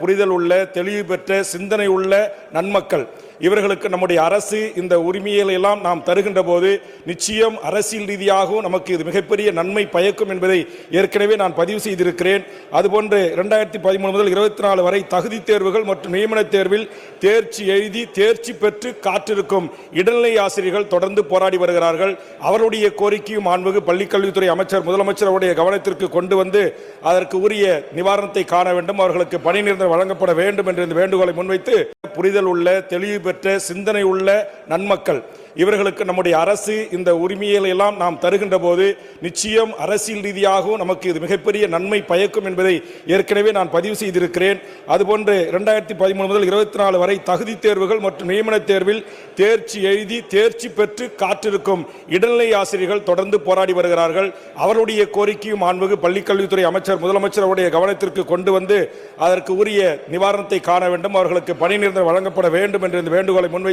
புரிதல் உள்ள தெளிவு பெற்ற சிந்தனை உள்ள நன்மக்கள். இவர்களுக்கு நம்முடைய அரசு இந்த உரிமைகளை எல்லாம் நாம் தருகின்ற போது நிச்சயம் அரசியல் ரீதியாகவும் நமக்கு இது மிகப்பெரிய நன்மை பயக்கும் என்பதை ஏற்கனவே நான் பதிவு செய்திருக்கிறேன். அதுபோன்று இரண்டாயிரத்தி பதிமூணு முதல் இருபத்தி நாலு வரை தகுதி தேர்வுகள் மற்றும் நியமன தேர்வில் தேர்ச்சி எழுதி தேர்ச்சி பெற்று காற்றிருக்கும் இடைநிலை ஆசிரியர்கள் தொடர்ந்து போராடி வருகிறார்கள். அவருடைய கோரிக்கையும் மாண்புகு பள்ளிக்கல்வித்துறை அமைச்சர் முதலமைச்சர் அவருடைய கவனத்திற்கு கொண்டு வந்து அதற்கு உரிய நிவாரணத்தை காண வேண்டும். அவர்களுக்கு பணி நிரந்தரம் வழங்கப்பட வேண்டும் என்ற இந்த வேண்டுகோளை முன்வைத்து புரிதல் உள்ள தெளிவு பெற்ற சிந்தனை உள்ள நன்மக்கள். இவர்களுக்கு நம்முடைய அரசு இந்த உரிமைகளை எல்லாம் நாம் தருகின்ற போது நிச்சயம் அரசியல் ரீதியாகவும் நமக்கு இது மிகப்பெரிய நன்மை பயக்கும் என்பதை ஏற்கனவே நான் பதிவு செய்திருக்கிறேன். அதுபோன்று இரண்டாயிரத்தி பதிமூணு முதல் இருபத்தி நாலு வரை தகுதி தேர்வுகள் மற்றும் நியமன தேர்வில் தேர்ச்சி எழுதி தேர்ச்சி பெற்று காற்றிருக்கும் இடைநிலை ஆசிரியர்கள் தொடர்ந்து போராடி வருகிறார்கள். அவருடைய கோரிக்கையும் மாண்புகு பள்ளிக்கல்வித்துறை அமைச்சர் முதலமைச்சர் அவருடைய கவனத்திற்கு கொண்டு வந்து அதற்கு உரிய நிவாரணத்தை காண வேண்டும். அவர்களுக்கு பணி நிறுத்தம் வழங்கப்பட வேண்டும் என்ற இந்த வேண்டுகோளை முன்வைத்து